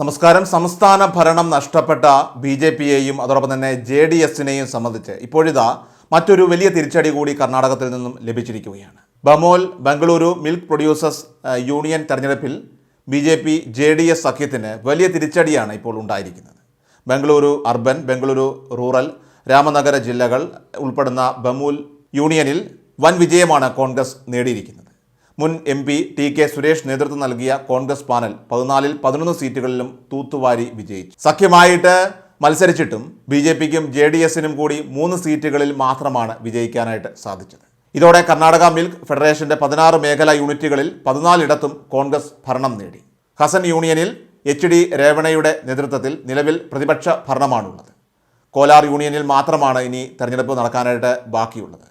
നമസ്കാരം. സംസ്ഥാന ഭരണം നഷ്ടപ്പെട്ട ബി ജെ പിയെയും അതോടൊപ്പം തന്നെ ജെ ഡി എസിനെയും സംബന്ധിച്ച് ഇപ്പോഴിതാ മറ്റൊരു വലിയ തിരിച്ചടി കൂടി കർണാടകത്തിൽ നിന്നും ലഭിച്ചിരിക്കുകയാണ്. Bamul Bengaluru milk producers union തെരഞ്ഞെടുപ്പിൽ B J P J D S സഖ്യത്തിന് വലിയ തിരിച്ചടിയാണ് ഇപ്പോൾ ഉണ്ടായിരിക്കുന്നത്. ബംഗളൂരു അർബൻ ബംഗളൂരു റൂറൽ രാമനഗര ജില്ലകൾ ഉൾപ്പെടുന്ന ബമൂൽ യൂണിയനിൽ വൻ വിജയമാണ് കോൺഗ്രസ് നേടിയിരിക്കുന്നത്. മുൻ M P T K Suresh നേതൃത്വം നൽകിയ കോൺഗ്രസ് പാനൽ പതിനാലിൽ പതിനൊന്ന് സീറ്റുകളിലും തൂത്തുവാരി വിജയിച്ചു. സഖ്യമായിട്ട് മത്സരിച്ചിട്ടും ബി ജെ പിക്കും ജെ ഡി എസിനും കൂടി മൂന്ന് സീറ്റുകളിൽ മാത്രമാണ് വിജയിക്കാനായിട്ട് സാധിച്ചത്. ഇതോടെ കർണാടക മിൽക്ക് ഫെഡറേഷന്റെ പതിനാറ് മേഖലാ യൂണിറ്റുകളിൽ പതിനാലിടത്തും കോൺഗ്രസ് ഭരണം നേടി. ഹസൻ യൂണിയനിൽ എച്ച് ഡി രേവണയുടെ നേതൃത്വത്തിൽ നിലവിൽ പ്രതിപക്ഷ ഭരണമാണുള്ളത്. കോലാർ യൂണിയനിൽ മാത്രമാണ് ഇനി തെരഞ്ഞെടുപ്പ് നടക്കാനായിട്ട് ബാക്കിയുള്ളത്.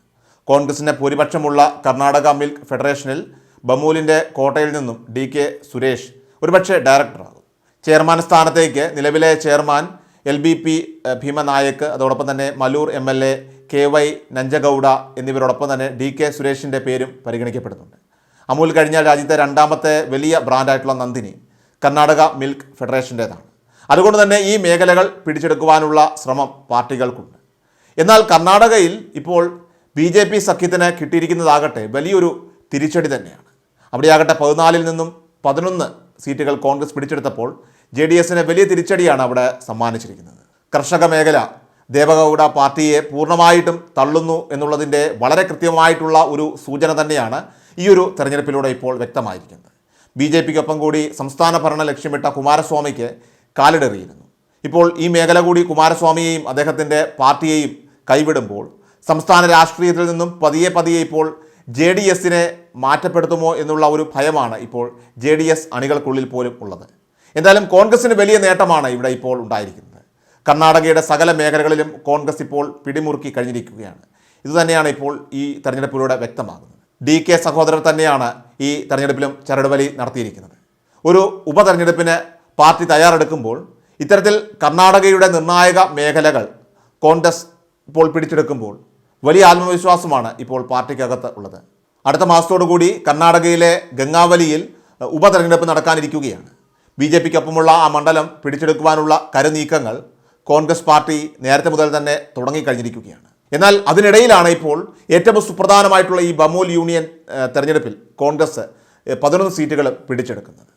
കോൺഗ്രസിന്റെ ഭൂരിപക്ഷമുള്ള കർണാടക മിൽക്ക് ഫെഡറേഷനിൽ ബമൂലിന്റെ കോട്ടയിൽ നിന്നും ഡി കെ സുരേഷ് ഒരുപക്ഷെ ഡയറക്ടറാകും. ചെയർമാൻ സ്ഥാനത്തേക്ക് നിലവിലെ chairman L B P Bheemanaik അതോടൊപ്പം തന്നെ Malur M L A K Y Nanjagowda എന്നിവരോടൊപ്പം തന്നെ ഡി കെ സുരേഷിന്റെ പേരും പരിഗണിക്കപ്പെടുന്നുണ്ട്. അമൂൽ കഴിഞ്ഞാൽ രാജ്യത്തെ രണ്ടാമത്തെ വലിയ ബ്രാൻഡായിട്ടുള്ള നന്ദിനി കർണാടക മിൽക്ക് ഫെഡറേഷന്റേതാണ് അതുകൊണ്ട് തന്നെ ഈ മേഖലകൾ പിടിച്ചെടുക്കുവാനുള്ള ശ്രമം പാർട്ടികൾക്കുണ്ട്. എന്നാൽ കർണാടകയിൽ ഇപ്പോൾ ബി ജെ പി സഖ്യത്തിന് കിട്ടിയിരിക്കുന്നതാകട്ടെ വലിയൊരു തിരിച്ചടി തന്നെയാണ്. അവിടെയാകട്ടെ പതിനാലിൽ നിന്നും പതിനൊന്ന് സീറ്റുകൾ കോൺഗ്രസ് പിടിച്ചെടുത്തപ്പോൾ ജെ ഡി എസിന് വലിയ തിരിച്ചടിയാണ് അവിടെ സമ്മാനിച്ചിരിക്കുന്നത്. കർഷക മേഖല ദേവഗൗഡ പാർട്ടിയെ പൂർണമായിട്ടും തള്ളുന്നു എന്നുള്ളതിന്റെ വളരെ കൃത്യമായിട്ടുള്ള ഒരു സൂചന തന്നെയാണ് ഈ ഒരു തെരഞ്ഞെടുപ്പിലൂടെ ഇപ്പോൾ വ്യക്തമായിരിക്കുന്നത്. ബി ജെ പിക്കൊപ്പം കൂടി സംസ്ഥാന ഭരണം ലക്ഷ്യമിട്ട കുമാരസ്വാമിക്ക് കാലിടറിയിരുന്നു. ഇപ്പോൾ ഈ മേഖല കൂടി കുമാരസ്വാമിയെയും അദ്ദേഹത്തിന്റെ പാർട്ടിയെയും കൈവിടുമ്പോൾ സംസ്ഥാന രാഷ്ട്രീയത്തിൽ നിന്നും പതിയെ പതിയെ ഇപ്പോൾ ജെ ഡി എസിനെ മാറ്റപ്പെടുത്തുമോ എന്നുള്ള ഒരു ഭയമാണ് ഇപ്പോൾ ജെ ഡി എസ് അണികൾക്കുള്ളിൽ പോലും ഉള്ളത്. എന്തായാലും കോൺഗ്രസിന് വലിയ നേട്ടമാണ് ഇവിടെ ഇപ്പോൾ ഉണ്ടായിരിക്കുന്നത്. കർണാടകയുടെ സകല മേഖലകളിലും കോൺഗ്രസ് ഇപ്പോൾ പിടിമുറുക്കി കഴിഞ്ഞിരിക്കുകയാണ്. ഇതുതന്നെയാണ് ഇപ്പോൾ ഈ തെരഞ്ഞെടുപ്പിലൂടെ വ്യക്തമാകുന്നത്. ഡി കെ സഹോദരർ തന്നെയാണ് ഈ തെരഞ്ഞെടുപ്പിലും ചരടുവലി നടത്തിയിരിക്കുന്നത്. ഒരു ഉപതെരഞ്ഞെടുപ്പിന് പാർട്ടി തയ്യാറെടുക്കുമ്പോൾ ഇത്തരത്തിൽ കർണാടകയുടെ നിർണായക മേഖലകൾ കോൺഗ്രസ് ഇപ്പോൾ പിടിച്ചെടുക്കുമ്പോൾ വലിയ ആത്മവിശ്വാസമാണ് ഇപ്പോൾ പാർട്ടിക്കകത്ത് ഉള്ളത്. അടുത്ത മാസത്തോടുകൂടി കർണാടകയിലെ ഗംഗാവലിയിൽ ഉപതെരഞ്ഞെടുപ്പ് നടക്കാനിരിക്കുകയാണ്. ബി ജെ പിക്കൊപ്പമുള്ള ആ മണ്ഡലം പിടിച്ചെടുക്കുവാനുള്ള കരുനീക്കങ്ങൾ കോൺഗ്രസ് പാർട്ടി നേരത്തെ മുതൽ തന്നെ തുടങ്ങിക്കഴിഞ്ഞിരിക്കുകയാണ്. എന്നാൽ അതിനിടയിലാണ് ഇപ്പോൾ ഏറ്റവും സുപ്രധാനമായിട്ടുള്ള ഈ ബമോൽ യൂണിയൻ തെരഞ്ഞെടുപ്പിൽ കോൺഗ്രസ് പതിനൊന്ന് സീറ്റുകൾ പിടിച്ചെടുക്കുന്നത്.